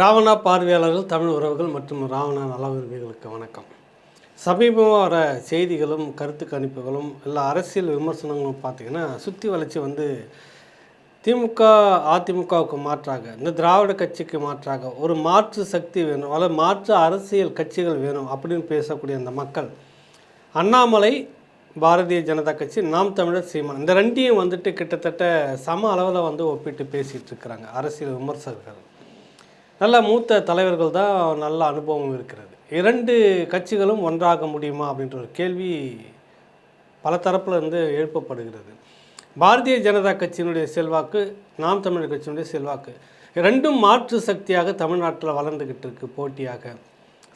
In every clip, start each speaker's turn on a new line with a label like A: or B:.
A: ராவணா பார்வையாளர்கள் தமிழ் உறவுகள் மற்றும் ராவணா நல உரிமைகளுக்கு வணக்கம். சமீபமாக வர செய்திகளும் கருத்து கணிப்புகளும் இல்லை அரசியல் விமர்சனங்களும் பார்த்தீங்கன்னா சுற்றி வளர்ச்சி வந்து திமுக அதிமுகவுக்கு மாற்றாக இந்த திராவிட கட்சிக்கு மாற்றாக ஒரு மாற்று சக்தி வேணும் அல்லது மாற்று அரசியல் கட்சிகள் வேணும் அப்படின்னு பேசக்கூடிய அந்த மக்கள். அண்ணாமலை பாரதிய ஜனதா கட்சி நாம் தமிழர் சீமான். இந்த ரெண்டையும் வந்துட்டு கிட்டத்தட்ட சம அளவில் வந்து ஒப்பிட்டு பேசிகிட்டு இருக்கிறாங்க அரசியல் விமர்சகர்கள். நல்ல மூத்த தலைவர்கள் தான் நல்ல அனுபவம் இருக்கிறது. இரண்டு கட்சிகளும் ஒன்றாக முடியுமா அப்படின்ற ஒரு கேள்வி பல தரப்பில் இருந்து எழுப்பப்படுகிறது. பாரதிய ஜனதா கட்சியினுடைய செல்வாக்கு நாம் தமிழர் கட்சியினுடைய செல்வாக்கு ரெண்டும் மாற்று சக்தியாக தமிழ்நாட்டில் வளர்ந்துக்கிட்டு இருக்கு போட்டியாக.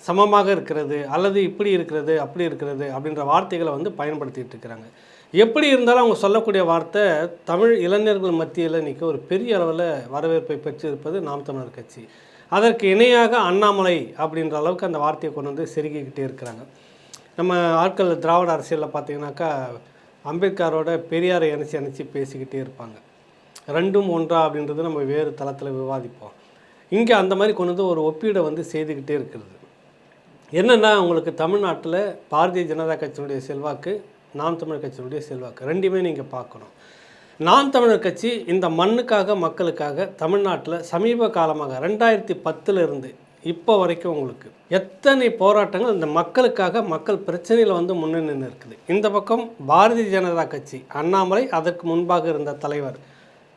A: சமமாக இருக்கிறது அல்லது இப்படி இருக்கிறது அப்படி இருக்கிறது அப்படின்ற வார்த்தைகளை வந்து பயன்படுத்திகிட்டு இருக்கிறாங்க. எப்படி இருந்தாலும் அவங்க சொல்லக்கூடிய வார்த்தை தமிழ் இளைஞர்கள் மத்தியில் இன்றைக்கி ஒரு பெரிய அளவில் வரவேற்பை பெற்றிருப்பது நாம் தமிழர் கட்சி. அதற்கு இணையாக அண்ணாமலை அப்படின்ற அளவுக்கு அந்த வார்த்தையை கொண்டு வந்து செருகிக்கிட்டே இருக்கிறாங்க. நம்ம ஆட்கள் திராவிட அரசியலில் பார்த்தீங்கன்னாக்கா அம்பேத்கரோட பெரியாரை இணைச்சி இணைச்சி பேசிக்கிட்டே இருப்பாங்க. ரெண்டும் ஒன்றா அப்படின்றது நம்ம வேறு தளத்தில் விவாதிப்போம். இங்கே அந்த மாதிரி கொண்டு வந்து ஒரு ஒப்பீடை வந்து செய்துக்கிட்டே இருக்கிறது. என்னென்னா உங்களுக்கு தமிழ்நாட்டில் பாரதிய ஜனதா கட்சியினுடைய செல்வாக்கு நாம் தமிழ் கட்சியினுடைய செல்வாக்கு ரெண்டுமே நீங்கள் பார்க்கணும். நாம் தமிழர் கட்சி இந்த மண்ணுக்காக மக்களுக்காக தமிழ்நாட்டில் சமீப காலமாக ரெண்டாயிரத்தி பத்துலேருந்து இப்போ வரைக்கும் உங்களுக்கு எத்தனை போராட்டங்கள் இந்த மக்களுக்காக மக்கள் பிரச்சனையில் வந்து முன்னே நின்று இருக்குது இந்த பக்கம் பாரதிய ஜனதா கட்சி அண்ணாமலை அதற்கு முன்பாக இருந்த தலைவர்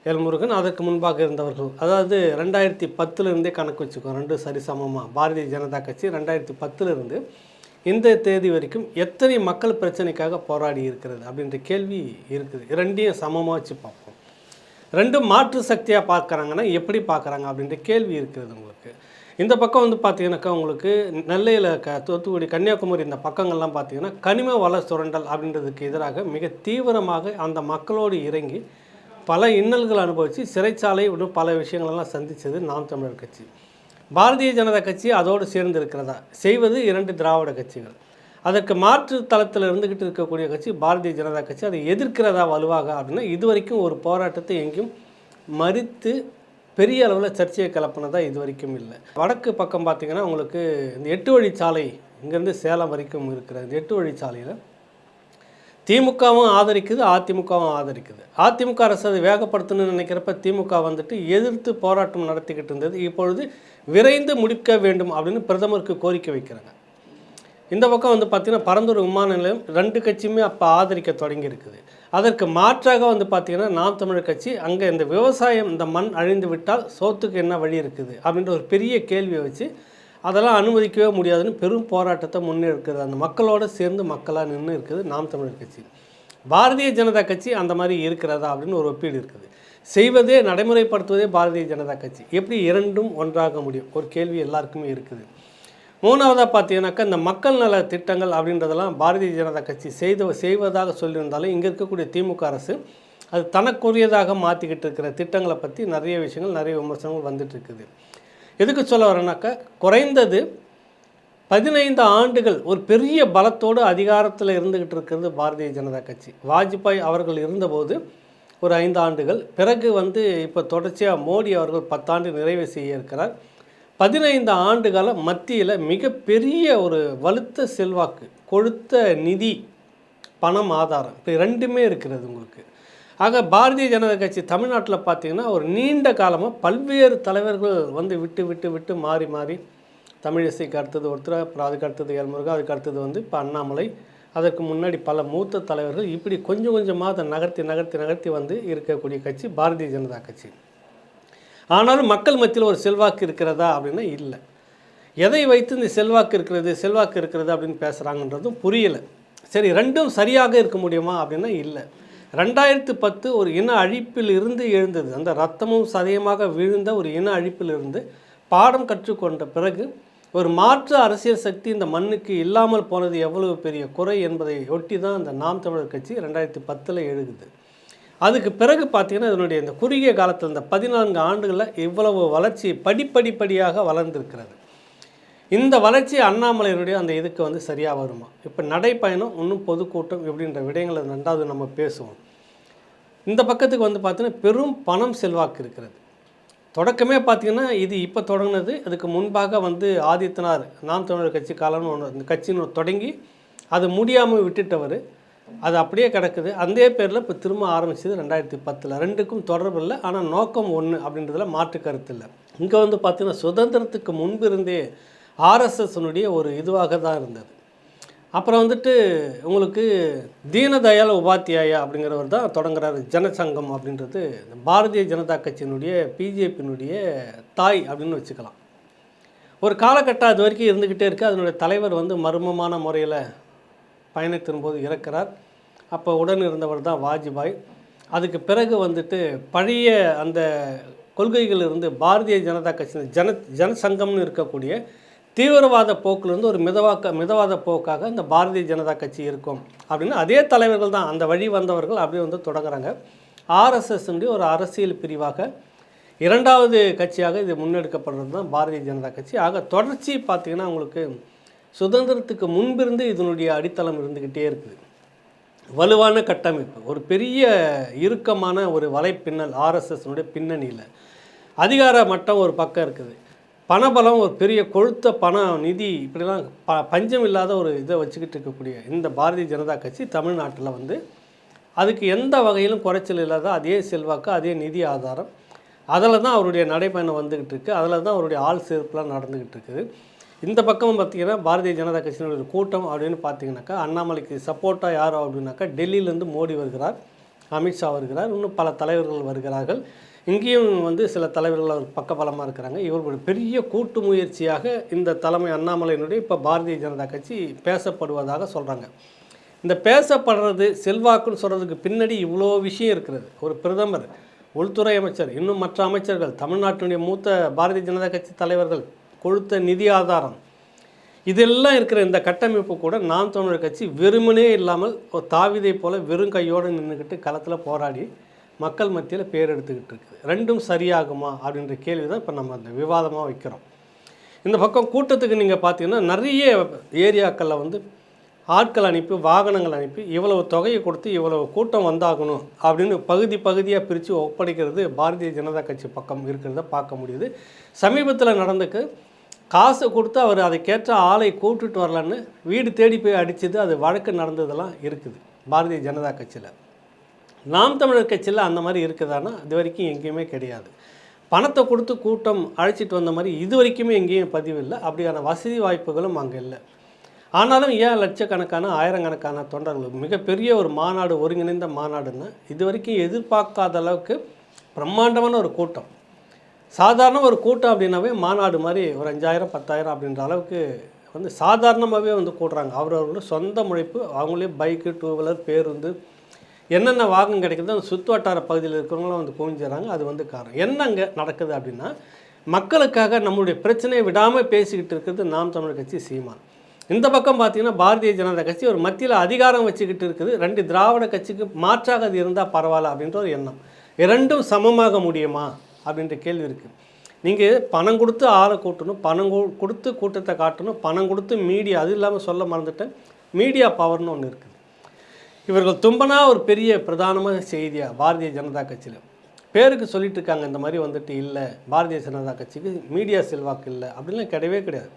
A: எல்முருகன் அதற்கு முன்பாக இருந்தவர்கள். அதாவது ரெண்டாயிரத்தி பத்துலேருந்தே கணக்கு வச்சுக்கோ ரெண்டு சரிசமமாக பாரதிய ஜனதா கட்சி ரெண்டாயிரத்தி பத்துலேருந்து இந்த தேதி வரைக்கும் எத்தனை மக்கள் பிரச்சனைக்காக போராடி இருக்கிறது அப்படின்ற கேள்வி இருக்குது. ரெண்டையும் சமமாக வச்சு பார்ப்போம். ரெண்டும் மாற்று சக்தியாக பார்க்குறாங்கன்னா எப்படி பார்க்குறாங்க அப்படின்ற கேள்வி இருக்கிறது உங்களுக்கு. இந்த பக்கம் வந்து பார்த்தீங்கன்னாக்கா உங்களுக்கு நெல்லையில் க தூத்துக்குடி கன்னியாகுமரி இந்த பக்கங்கள்லாம் பார்த்தீங்கன்னா கனிம வள சுரண்டல் அப்படின்றதுக்கு எதிராக மிக தீவிரமாக அந்த மக்களோடு இறங்கி பல இன்னல்கள் அனுபவித்து சிறைச்சாலை இன்னும் பல விஷயங்களெல்லாம் சந்தித்தது நாம் தமிழர் கட்சி. பாரதிய ஜனதா கட்சி அதோடு சேர்ந்து இருக்கிறதா செய்வது இரண்டு திராவிட கட்சிகள். அதற்கு மாற்று தளத்தில் இருந்துக்கிட்டு இருக்கக்கூடிய கட்சி பாரதிய ஜனதா கட்சி. அதை எதிர்க்கிறதா வலுவாக அப்படின்னா இது வரைக்கும் ஒரு போராட்டத்தை எங்கேயும் மறித்து பெரிய அளவில் சர்ச்சையை கலப்பினதாக இது வரைக்கும் இல்லை. வடக்கு பக்கம் பார்த்தீங்கன்னா உங்களுக்கு இந்த எட்டு வழிச்சாலை இங்கேருந்து சேலம் வரைக்கும் இருக்கிற இந்த எட்டு வழிச்சாலையில் திமுகவும் ஆதரிக்குது அதிமுகவும் ஆதரிக்குது. அதிமுக அரசு அதை வேகப்படுத்தணும்னு நினைக்கிறப்ப திமுக வந்துட்டு எதிர்த்து போராட்டம் நடத்திக்கிட்டு இருந்தது. இப்பொழுது விரைந்து முடிக்க வேண்டும் அப்படின்னு பிரதமருக்கு கோரிக்கை வைக்கிறாங்க. இந்த பக்கம் வந்து பார்த்திங்கன்னா பரந்தூர் விமான நிலையம் ரெண்டு கட்சியுமே அப்போ ஆதரிக்க தொடங்கி இருக்குது. அதற்கு மாற்றாக வந்து பார்த்திங்கன்னா நாம் தமிழர் கட்சி அங்கே இந்த விவசாயம் இந்த மண் அழிந்து விட்டால் சோத்துக்கு என்ன வழி இருக்குது? அப்படின்ற ஒரு பெரிய கேள்வியை வச்சு அதெல்லாம் அனுமதிக்கவே முடியாதுன்னு பெரும் போராட்டத்தை முன்னெடுக்கிறது. அந்த மக்களோடு சேர்ந்து மக்களாக நின்று இருக்குது நாம் தமிழர் கட்சி. பாரதிய ஜனதா கட்சி அந்த மாதிரி இருக்கிறதா அப்படின்னு ஒரு ஒப்பீடு இருக்குது. செய்வதே நடைமுறைப்படுத்துவதே பாரதிய ஜனதா கட்சி. எப்படி இரண்டும் ஒன்றாக முடியும்? ஒரு கேள்வி எல்லாருக்குமே இருக்குது. மூணாவதாக பார்த்தீங்கன்னாக்கா இந்த மக்கள் நல திட்டங்கள் அப்படின்றதெல்லாம் பாரதிய ஜனதா கட்சி செய்த செய்வதாக சொல்லியிருந்தாலும் இங்கே இருக்கக்கூடிய திமுக அரசு அது தனக்குரியதாக மாற்றிக்கிட்டு இருக்கிற திட்டங்களை பற்றி நிறைய விஷயங்கள் நிறைய விமர்சனங்கள் வந்துட்டுருக்குது. எதுக்கு சொல்ல வரேன்னாக்கா குறைந்தது பதினைந்து ஆண்டுகள் ஒரு பெரிய பலத்தோடு அதிகாரத்தில் இருந்துக்கிட்டு இருக்கிறது பாரதிய ஜனதா கட்சி. வாஜ்பாய் அவர்கள் இருந்தபோது ஒரு ஐந்து ஆண்டுகள் பிறகு வந்து இப்போ தொடர்ச்சியாக மோடி அவர்கள் பத்தாண்டு நிறைவு செய்ய இருக்கிறார். பதினைந்து ஆண்டுகால மத்தியில் மிகப்பெரிய ஒரு வலுத்த செல்வாக்கு கொழுத்த நிதி பணம் ஆதாரம் இப்போ ரெண்டுமே இருக்கிறது உங்களுக்கு. ஆக பாரதிய ஜனதா கட்சி தமிழ்நாட்டில் பார்த்தீங்கன்னா ஒரு நீண்ட காலமாக பல்வேறு தலைவர்கள் வந்து விட்டு விட்டு விட்டு மாறி மாறி தமிழிசைக்கு அடுத்தது ஒருத்தர் அப்புறம் அதுக்கு அடுத்தது ஏழ்முருகா அதுக்கு அடுத்தது வந்து இப்போ அண்ணாமலை அதற்கு முன்னாடி பல மூத்த தலைவர்கள் இப்படி கொஞ்சம் கொஞ்சமாக அதை நகர்த்தி நகர்த்தி நகர்த்தி வந்து இருக்கக்கூடிய கட்சி பாரதிய ஜனதா கட்சி. ஆனாலும் மக்கள் மத்தியில் ஒரு செல்வாக்கு இருக்கிறதா அப்படின்னா இல்லை. எதை வைத்து இந்த செல்வாக்கு இருக்கிறது செல்வாக்கு இருக்கிறது அப்படின்னு பேசுகிறாங்கன்றதும் புரியலை. சரி ரெண்டும் சரியாக இருக்க முடியுமா அப்படின்னா இல்லை. ரெண்டாயிரத்து பத்து ஒரு இன அழிப்பில் இருந்து எழுந்தது. அந்த ரத்தமும் சதயமாக விழுந்த ஒரு இன அழிப்பில் இருந்து பாடம் கற்றுக்கொண்ட பிறகு ஒரு மாற்று அரசியல் சக்தி இந்த மண்ணுக்கு இல்லாமல் போனது எவ்வளவு பெரிய குறை என்பதை ஒட்டி தான் அந்த நாம் தமிழர் கட்சி ரெண்டாயிரத்தி பத்தில் எழுகுது. அதுக்கு பிறகு பார்த்தீங்கன்னா இதனுடைய இந்த குறுகிய காலத்தில் இந்த பதினான்கு ஆண்டுகளில் இவ்வளவு வளர்ச்சி படிப்படிப்படியாக வளர்ந்திருக்கிறது. இந்த வளர்ச்சி அண்ணாமலையினுடைய அந்த இதுக்கு வந்து சரியாக வருமா? இப்போ நடைப்பயணம் இன்னும் பொதுக்கூட்டம் இப்படின்ற விடயங்களை ரெண்டாவது நம்ம பேசுவோம். இந்த பக்கத்துக்கு வந்து பார்த்தீங்கன்னா பெரும் பணம் செல்வாக்கு இருக்கிறது. தொடக்கமே பார்த்தீங்கன்னா இது இப்போ தொடங்கினது. அதுக்கு முன்பாக வந்து ஆதித்தனார் நாம் தமிழர் கட்சி காலம்னு ஒன்று இந்த கட்சின்னு தொடங்கி அது முடியாமல் விட்டுட்டவர். அது அப்படியே கிடக்குது. அதே பேரில் இப்போ திரும்ப ஆரம்பிச்சது ரெண்டாயிரத்தி பத்தில். ரெண்டுக்கும் தொடர்பு இல்லை. ஆனால் நோக்கம் ஒன்று அப்படின்றதுல மாற்று கருத்து இல்லை. இங்கே வந்து பார்த்திங்கன்னா சுதந்திரத்துக்கு முன்பு இருந்தே ஆர்எஸ்எஸ்னுடைய ஒரு இதுவாக தான் இருந்தது. அப்புறம் வந்துட்டு உங்களுக்கு தீனதயாள் உபாத்தியாயா அப்படிங்கிறவர் தான் தொடங்குறாரு. ஜனசங்கம் அப்படின்றது இந்த பாரதிய ஜனதா கட்சியினுடைய பிஜேபியினுடைய தாய் அப்படின்னு வச்சுக்கலாம். ஒரு காலகட்டம் அது வரைக்கும் இருந்துக்கிட்டே இருக்குது அதனுடைய தலைவர் வந்து மர்மமான முறையில் பயணத்தின் போது இறக்கிறார். அப்போ உடன் இருந்தவர் தான் வாஜ்பாய். அதுக்கு பிறகு வந்துட்டு பழைய அந்த கொள்கைகளிலிருந்து பாரதிய ஜனதா கட்சி ஜன ஜனசங்கம்னு இருக்கக்கூடிய தீவிரவாத போக்கிலிருந்து ஒரு மிதவாக்க மிதவாத போக்காக இந்த பாரதிய ஜனதா கட்சி இருக்கும். அப்படின்னு அதே தலைவர்கள் தான் அந்த வழி வந்தவர்கள் அப்படியே வந்து தொடங்குறாங்க. ஆர்எஸ்எஸ்னுடைய ஒரு அரசியல் பிரிவாக இரண்டாவது கட்சியாக இது முன்னெடுக்கப்படுறது தான் பாரதிய ஜனதா கட்சி. ஆக தொடர்ச்சி பார்த்திங்கன்னா உங்களுக்கு சுதந்திரத்துக்கு முன்பிருந்து இதனுடைய அடித்தளம் இருந்துக்கிட்டே இருக்குது. வலுவான கட்டமைப்பு ஒரு பெரிய இறுக்கமான ஒரு வலைப்பின்னல் ஆர்எஸ்எஸ்னுடைய பின்னணியில். அதிகார மட்டம் ஒரு பக்கம் இருக்குது. பணபலம் ஒரு பெரிய கொழுத்த பணம் நிதி இப்படிலாம் ப பஞ்சம் இல்லாத ஒரு இதை வச்சுக்கிட்டு இருக்கக்கூடிய இந்த பாரதிய ஜனதா கட்சி தமிழ்நாட்டில் வந்து அதுக்கு எந்த வகையிலும் குறைச்சல் இல்லாத அதே செல்வாக்கு அதே நிதி ஆதாரம் அதில் தான் அவருடைய நடைப்பயணம் வந்துக்கிட்டு இருக்குது அதில் தான் அவருடைய ஆள் சேர்ப்புலாம் நடந்துக்கிட்டு இருக்குது. இந்த பக்கம் பார்த்தீங்கன்னா பாரதிய ஜனதா கட்சியினுடைய கூட்டம் அப்படின்னு பார்த்தீங்கன்னாக்கா அண்ணாமலைக்கு சப்போர்ட்டாக யார் அப்படின்னாக்கா டெல்லியிலேருந்து மோடி வருகிறார் அமித்ஷா வருகிறார் இன்னும் பல தலைவர்கள் வருகிறார்கள். இங்கேயும் வந்து சில தலைவர்கள் அவர் பக்கபலமாக இருக்கிறாங்க. இவர்களுடைய பெரிய கூட்டு முயற்சியாக இந்த தலைமை அண்ணாமலையினுடைய இப்போ பாரதிய ஜனதா கட்சி பேசப்படுவதாக சொல்கிறாங்க இந்த பேசப்படுறது செல்வாக்குன்னு சொல்கிறதுக்கு பின்னாடி இவ்வளோ விஷயம் இருக்கிறது. ஒரு பிரதமர் உள்துறை அமைச்சர் இன்னும் மற்ற அமைச்சர்கள் தமிழ்நாட்டினுடைய மூத்த பாரதிய ஜனதா கட்சி தலைவர்கள் கொடுத்த நிதி ஆதாரம். இதெல்லாம் இருக்கிற இந்த கட்டமைப்பு கூட நாம் தமிழர் கட்சி வெறுமனே இல்லாமல் ஒரு தாவிதை போல வெறும் கையோடு நின்றுக்கிட்டு களத்தில் போராடி மக்கள் மத்தியில் பேர் எடுத்துக்கிட்டு இருக்குது. ரெண்டும் சரியாகுமா அப்படின்ற கேள்வி தான் இப்போ நம்ம அந்த விவாதமாக வைக்கிறோம். இந்த பக்கம் கூட்டத்துக்கு நீங்கள் பார்த்தீங்கன்னா நிறைய ஏரியாக்களில் வந்து ஆட்கள் அனுப்பி வாகனங்கள் அனுப்பி இவ்வளவு தொகையை கொடுத்து இவ்வளவு கூட்டம் வந்தாகணும் அப்படின்னு பகுதி பகுதியாக பிரித்து ஒப்படைக்கிறது பாரதிய ஜனதா கட்சி பக்கம் இருக்கிறத பார்க்க முடியுது. சமீபத்தில் நடந்துக்கு காசு கொடுத்து அவர் அதுக்கேற்ற ஆளை கூப்பிட்டுட்டு வரலான்னு வீடு தேடி போய் அடித்தது அது வழக்கு நடந்ததெல்லாம் இருக்குது பாரதிய ஜனதா கட்சியில். நாம் தமிழர் கட்சியில் அந்த மாதிரி இருக்குதானா இது வரைக்கும் எங்கேயுமே கிடையாது. பணத்தை கொடுத்து கூட்டம் அழைச்சிட்டு வந்த மாதிரி இது வரைக்குமே எங்கேயும் பதிவு இல்லை. அப்படியான வசதி வாய்ப்புகளும் அங்கே இல்லை. ஆனாலும் ஏன் லட்சக்கணக்கான ஆயிரக்கணக்கான தொண்டர்கள் மிகப்பெரிய ஒரு மாநாடு ஒருங்கிணைந்த மாநாடுன்னா இது வரைக்கும் எதிர்பார்க்காத அளவுக்கு பிரம்மாண்டமான ஒரு கூட்டம். சாதாரண ஒரு கூட்டம் அப்படின்னாவே மாநாடு மாதிரி ஒரு அஞ்சாயிரம் பத்தாயிரம் அப்படின்ற அளவுக்கு வந்து சாதாரணமாகவே வந்து கூடுறாங்க. அவரவர்களோட சொந்த முழைப்பு அவங்களே பைக்கு டூ வீலர் பேருந்து என்னென்ன வாகனம் கிடைக்குதோ அந்த சுத்து வட்டார பகுதியில் இருக்கிறவங்களாம் வந்து குவிஞ்சிடறாங்க அது வந்து காரணம். என்ன அங்கே நடக்குது அப்படின்னா மக்களுக்காக நம்மளுடைய பிரச்சனையை விடாமல் பேசிக்கிட்டு இருக்கிறது நாம் தமிழர் கட்சி சீமான். இந்த பக்கம் பார்த்தீங்கன்னா பாரதிய ஜனதா கட்சி ஒரு மத்தியில் அதிகாரம் வச்சுக்கிட்டு இருக்குது. ரெண்டு திராவிட கட்சிக்கு மாற்றாக அது இருந்தால் பரவாயில்ல அப்படின்ற ஒரு எண்ணம். இரண்டும் சமமாக முடியுமா அப்படின்ற கேள்வி இருக்குது நீங்கள் பணம் கொடுத்து ஆளை கூட்டணும் பணம் கொடுத்து கூட்டத்தை காட்டணும் பணம் கொடுத்து மீடியா அது இல்லாமல் சொல்ல மறந்துட்டேன். மீடியா பவர்னு ஒன்று இருக்குது இவர்கள் தும்பனா ஒரு பெரிய பிரதானமான செய்தியாக பாரதிய ஜனதா கட்சியில். பேருக்கு சொல்லிட்டு இருக்காங்க இந்த மாதிரி வந்துட்டு இல்லை பாரதிய ஜனதா கட்சிக்கு மீடியா செல்வாக்கு இல்லை அப்படின்லாம் கிடையவே கிடையாது.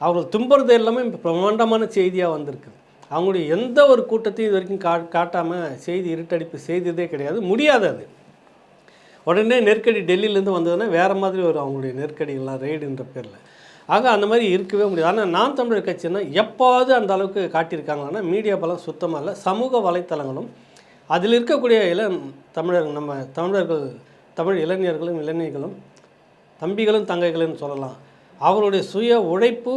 A: அவர்கள் தும்புறது எல்லாமே இப்போ செய்தியாக வந்திருக்குது. அவங்களுடைய எந்த ஒரு கூட்டத்தையும் இது வரைக்கும் கா காட்டாமல் செய்தி இருட்டடிப்பு செய்ததே கிடையாது. முடியாது அது. உடனே நெருக்கடி டெல்லியிலேருந்து வந்ததுன்னா வேறு மாதிரி வரும் அவங்களுடைய நெருக்கடிகள்லாம் ரெய்டுன்ற பேரில். ஆக அந்த மாதிரி இருக்கவே முடியாது. ஆனால் நாம் தமிழர் கட்சின்னா எப்போது அந்த அளவுக்கு காட்டியிருக்காங்கன்னா மீடியா பலம் சுத்தமாக இல்லை சமூக வலைத்தளங்களும் அதில் இருக்கக்கூடிய இளம் தமிழர் நம்ம தமிழர்கள் தமிழ் இளைஞர்களும் இளைஞர்களும் தம்பிகளும் தங்கைகளும் சொல்லலாம். அவருடைய சுய உழைப்பு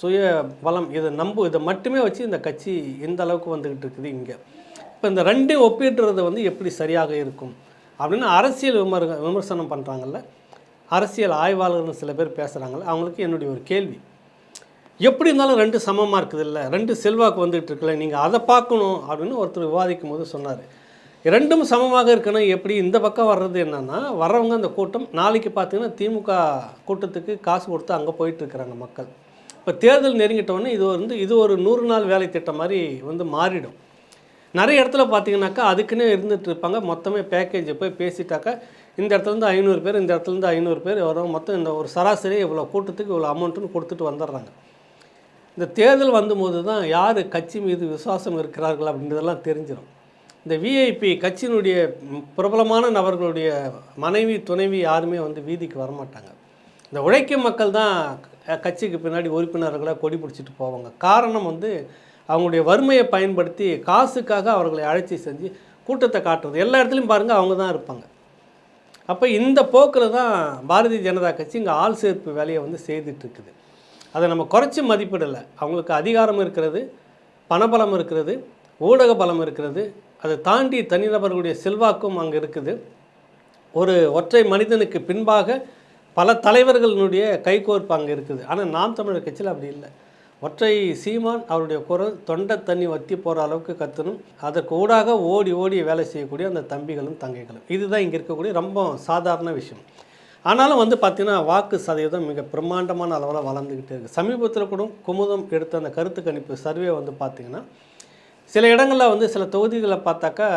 A: சுய பலம் இதை நம்பு இதை மட்டுமே வச்சு இந்த கட்சி எந்த அளவுக்கு வந்துக்கிட்டு இருக்குது இங்கே. இப்போ இந்த ரெண்டையும் ஒப்பிடுறது வந்து எப்படி சரியாக இருக்கும்? அப்படின்னு அரசியல் விமர் விமர்சனம் பண்ணுறாங்கல்ல அரசியல் ஆய்வாளர்கள் சில பேர் பேசுகிறாங்கல்ல அவங்களுக்கு என்னுடைய ஒரு கேள்வி. எப்படி இருந்தாலும் ரெண்டு சமமாக இருக்குது இல்லை ரெண்டு செல்வாக்கு வந்துகிட்டு இருக்குல்ல நீங்கள் அதை பார்க்கணும் அப்படின்னு ஒருத்தர் விவாதிக்கும் போது சொன்னார். ரெண்டும் சமமாக இருக்கணும் எப்படி இந்த பக்கம் வர்றது என்னென்னா வர்றவங்க அந்த கூட்டம் நாளைக்கு பார்த்தீங்கன்னா திமுக கூட்டத்துக்கு காசு கொடுத்து அங்கே போயிட்டுருக்குறாங்க மக்கள். இப்போ தேர்தல் நெருங்கிட்டோன்னே இது வந்து இது ஒரு நூறு நாள் வேலை திட்டம் மாதிரி வந்து மாறிடும். நிறைய இடத்துல பார்த்தீங்கன்னாக்கா அதுக்குன்னே இருந்துட்டு இருப்பாங்க. மொத்தமே பேக்கேஜை போய் பேசிட்டாக்கா இந்த இடத்துலேருந்து ஐநூறு பேர் இந்த இடத்துலேருந்து ஐநூறு பேர் வரும் மொத்தம் இந்த ஒரு சராசரி இவ்வளோ கூட்டத்துக்கு இவ்வளோ அமௌண்ட்டுன்னு கொடுத்துட்டு வந்துடுறாங்க. இந்த தேர்தல் வந்தபோது தான் யார் கட்சி மீது விசுவாசம் இருக்கிறார்கள் அப்படின்றதெல்லாம் தெரிஞ்சிடும் இந்த விஐபி கட்சியினுடைய பிரபலமான நபர்களுடைய மனைவி துணைவி யாருமே வந்து வீதிக்கு வரமாட்டாங்க. இந்த உழைக்கும் மக்கள் தான் கட்சிக்கு பின்னாடி உறுப்பினர்களை கொடி பிடிச்சிட்டு போவாங்க. காரணம் வந்து அவங்களுடைய வறுமையை பயன்படுத்தி காசுக்காக அவர்களை அழைச்சி செஞ்சு கூட்டத்தை காட்டுறது. எல்லா இடத்துலையும் பாருங்கள் அவங்க தான் இருப்பாங்க. அப்போ இந்த போக்கில் தான் பாரதிய ஜனதா கட்சி இங்கே ஆள் சேர்ப்பு வேலையை வந்து செய்துட்ருக்குது அதை நம்ம குறைச்சி மதிப்பிடலை. அவங்களுக்கு அதிகாரம் இருக்கிறது பணபலம் இருக்கிறது ஊடக பலம் இருக்கிறது அதை தாண்டி தனிநபர்களுடைய செல்வாக்கும் அங்கே இருக்குது. ஒரு ஒற்றை மனிதனுக்கு பின்பாக பல தலைவர்களுடைய கைகோர்ப்பு அங்கே இருக்குது. ஆனால் நாம் தமிழர் கட்சியில் அப்படி இல்லை. ஒற்றை சீமான் அவருடைய குரல் தொண்டை தண்ணி வத்தி போகிற அளவுக்கு கத்தணும். அதற்கு ஊடாக ஓடி ஓடி வேலை செய்யக்கூடிய அந்த தம்பிகளும் தங்கைகளும். இதுதான் இங்கே இருக்கக்கூடிய ரொம்ப சாதாரண விஷயம். ஆனாலும் வந்து பார்த்திங்கன்னா வாக்கு சதவீதம் மிக பிரம்மாண்டமான அளவில் வளர்ந்துக்கிட்டே இருக்குது சமீபத்தில் கூட குமுதம் எடுத்த அந்த கருத்து கணிப்பு சர்வே வந்து பார்த்திங்கன்னா சில இடங்களில் வந்து சில தொகுதிகளை பார்த்தாக்கா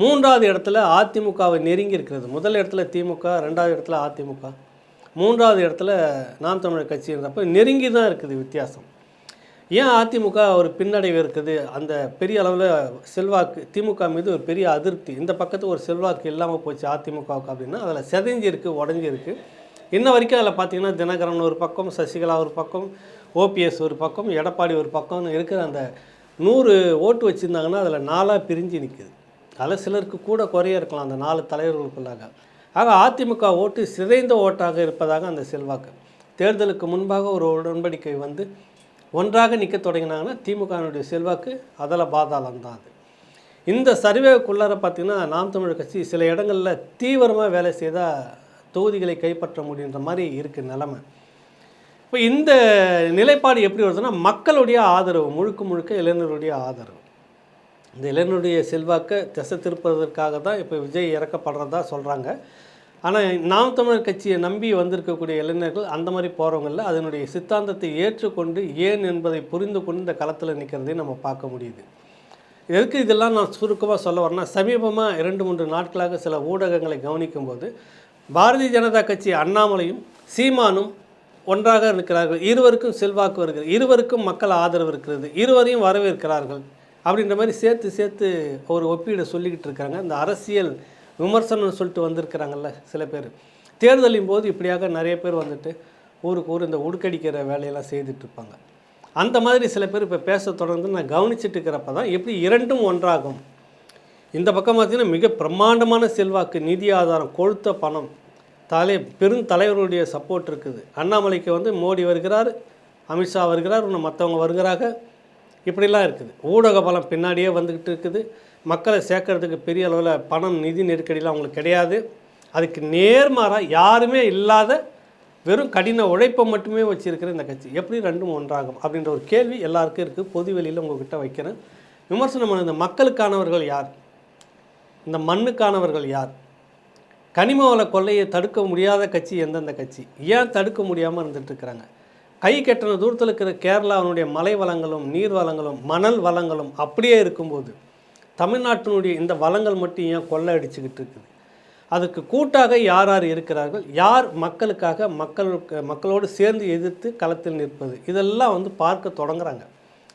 A: மூன்றாவது இடத்துல அதிமுகவை நெருங்கி இருக்கிறது. முதல் இடத்துல திமுக ரெண்டாவது இடத்துல அதிமுக. மூன்றாவது இடத்துல நாம் தமிழர் கட்சின்றப்ப நெருங்கி தான் இருக்குது வித்தியாசம். ஏன் அதிமுக ஒரு பின்னடைவு இருக்குது? அந்த பெரிய அளவில் செல்வாக்கு திமுக மீது ஒரு பெரிய அதிருப்தி. இந்த பக்கத்து ஒரு செல்வாக்கு இல்லாமல் போச்சு அதிமுகவுக்கு அப்படின்னா அதில் செதைஞ்சிருக்கு உடஞ்சிருக்கு. இன்ன வரைக்கும் அதில் பார்த்தீங்கன்னா தினகரன் ஒரு பக்கம் சசிகலா ஒரு பக்கம் ஓபிஎஸ் ஒரு பக்கம் எடப்பாடி ஒரு பக்கம்னு இருக்கிற அந்த நூறு ஓட்டு வச்சுருந்தாங்கன்னா அதில் நாலாக பிரிஞ்சு நிற்குது அதில் சிலருக்கு கூட குறைய இருக்கலாம் அந்த நாலு தலைவர்களுக்குள்ளாக. ஆக அதிமுக ஓட்டு சிதைந்த ஓட்டாக இருப்பதாக அந்த செல்வாக்கு. தேர்தலுக்கு முன்பாக ஒரு உடன்படிக்கை வந்து ஒன்றாக நிற்க தொடங்கினாங்கன்னா திமுகவினுடைய செல்வாக்கு அதில் பாதாளம் தான் அது. இந்த சர்வேக்குள்ளார பார்த்திங்கன்னா நாம் தமிழர் கட்சி சில இடங்களில் தீவிரமாக வேலை செய்தால் தொகுதிகளை கைப்பற்ற முடியுன்ற மாதிரி இருக்குது நிலமை. இப்போ இந்த நிலைப்பாடு எப்படி வருதுன்னா மக்களுடைய ஆதரவு முழுக்க முழுக்க இளைஞருடைய ஆதரவு. இந்த இளைஞனுடைய செல்வாக்கை திசை திருப்பதற்காக தான் இப்போ விஜய் இறக்கப்படுறதா சொல்கிறாங்க ஆனால் நாம் தமிழர் கட்சியை நம்பி வந்திருக்கக்கூடிய இளைஞர்கள் அந்த மாதிரி போகிறவங்கள அதனுடைய சித்தாந்தத்தை ஏற்றுக்கொண்டு ஏன் என்பதை புரிந்து கொண்டு இந்த களத்தில் நிற்கிறதையும் நம்ம பார்க்க முடியுது. எதுக்கு இதெல்லாம் நான் சுருக்கமாக சொல்ல வரேன்னா சமீபமாக இரண்டு மூன்று நாட்களாக சில ஊடகங்களை கவனிக்கும்போது பாரதிய ஜனதா கட்சி அண்ணாமலையும் சீமானும் ஒன்றாக இருக்கிறார்கள். இருவருக்கும் செல்வாக்கு வருகிறது. இருவருக்கும் மக்கள் ஆதரவு இருக்கிறது. இருவரையும் வரவேற்கிறார்கள். அப்படின்ற மாதிரி சேர்த்து சேர்த்து ஒரு ஒப்பீடு சொல்லிக்கிட்டு இருக்காங்க. இந்த அரசியல் விமர்சனம் சொல்லிட்டு வந்திருக்கிறாங்கல்ல சில பேர். தேர்தலின் போது இப்படியாக நிறைய பேர் வந்துட்டு ஊருக்கு ஊர் இந்த உடுக்கடிக்கிற வேலையெல்லாம் செய்துட்டு இருப்பாங்க. அந்த மாதிரி சில பேர் இப்போ பேச தொடர்ந்து நான் கவனிச்சிட்டு இருக்கிறப்ப தான் எப்படி இரண்டும் ஒன்றாகும். இந்த பக்கம் பார்த்திங்கன்னா மிக பிரம்மாண்டமான செல்வாக்கு நிதி ஆதாரம் கொழுத்த பணம் தலை பெரும் தலைவர்களுடைய சப்போர்ட் இருக்குது. அண்ணாமலைக்கு வந்து மோடி வருகிறார் அமித்ஷா வருகிறார் இன்னும் மற்றவங்க வருகிறாங்க இப்படிலாம் இருக்குது. ஊடக பலம் பின்னாடியே வந்துக்கிட்டு இருக்குது. மக்களை சேர்க்கறதுக்கு பெரிய அளவில் பணம் நிதி நெருக்கடிலாம் அவங்களுக்கு கிடையாது. அதுக்கு நேர்மாறாக யாருமே இல்லாத வெறும் கடின உழைப்பை மட்டுமே வச்சுருக்கிற இந்த கட்சி. எப்படி ரெண்டும் ஒன்றாகும் அப்படின்ற ஒரு கேள்வி எல்லாருக்கும் இருக்குது பொது வெளியில் உங்கள்கிட்ட வைக்கிறேன். விமர்சனம் பண்ண இந்த மக்களுக்கானவர்கள் யார்? இந்த மண்ணுக்கானவர்கள் யார்? கனிம வள கொள்ளையை தடுக்க முடியாத கட்சி எந்தெந்த கட்சி? ஏன் தடுக்க முடியாமல் இருந்துட்டு இருக்கிறாங்க? கை கெட்டின தூரத்தில் இருக்கிற கேரளாவினுடைய மலை வளங்களும் நீர் வளங்களும் மணல் வளங்களும் அப்படியே இருக்கும்போது தமிழ்நாட்டினுடைய இந்த வளங்கள் மட்டும் ஏன் கொள்ளை அடிச்சுக்கிட்டு இருக்குது? அதுக்கு கூட்டாக யார் யார் இருக்கிறார்கள்? யார் மக்களுக்காக மக்களுக்கு மக்களோடு சேர்ந்து எதிர்த்து களத்தில் நிற்பது? இதெல்லாம் வந்து பார்க்க தொடங்குறாங்க.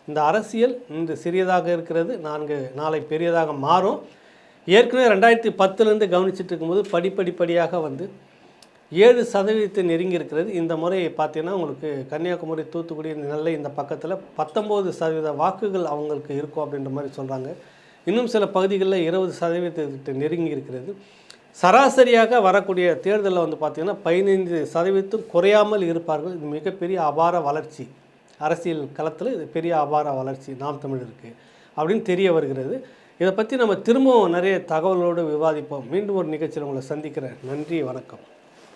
A: இந்த அரசியல் இன்று சிறியதாக இருக்கிறது. நான்கு நாளை பெரியதாக மாறும். ஏற்கனவே ரெண்டாயிரத்தி பத்துலேருந்து கவனிச்சிட்டு இருக்கும்போது படிப்படிப்படியாக வந்து ஏழு சதவீதத்தை நெருங்கி இருக்கிறது இந்த முறை பார்த்தீங்கன்னா உங்களுக்கு கன்னியாகுமரி தூத்துக்குடி நெல்லை இந்த பக்கத்தில் பத்தொம்போது சதவீத வாக்குகள் அவங்களுக்கு இருக்கும் அப்படின்ற மாதிரி சொல்கிறாங்க இன்னும் சில பகுதிகளில் இருபது சதவீதத்தை நெருங்கி இருக்கிறது சராசரியாக வரக்கூடிய தேர்தலில் வந்து பார்த்திங்கன்னா பதினைந்து சதவீதத்தும் குறையாமல் இருப்பார்கள். இது மிகப்பெரிய அபார வளர்ச்சி. அரசியல் களத்தில் இது பெரிய அபார வளர்ச்சி நாம் தமிழருக்கு அப்படின்னு தெரிய வருகிறது. இதை பற்றி நம்ம திரும்பவும் நிறைய தகவலோடு விவாதிப்போம். மீண்டும் ஒரு நிகழ்ச்சியில் உங்களை சந்திக்கிறேன். நன்றி வணக்கம்.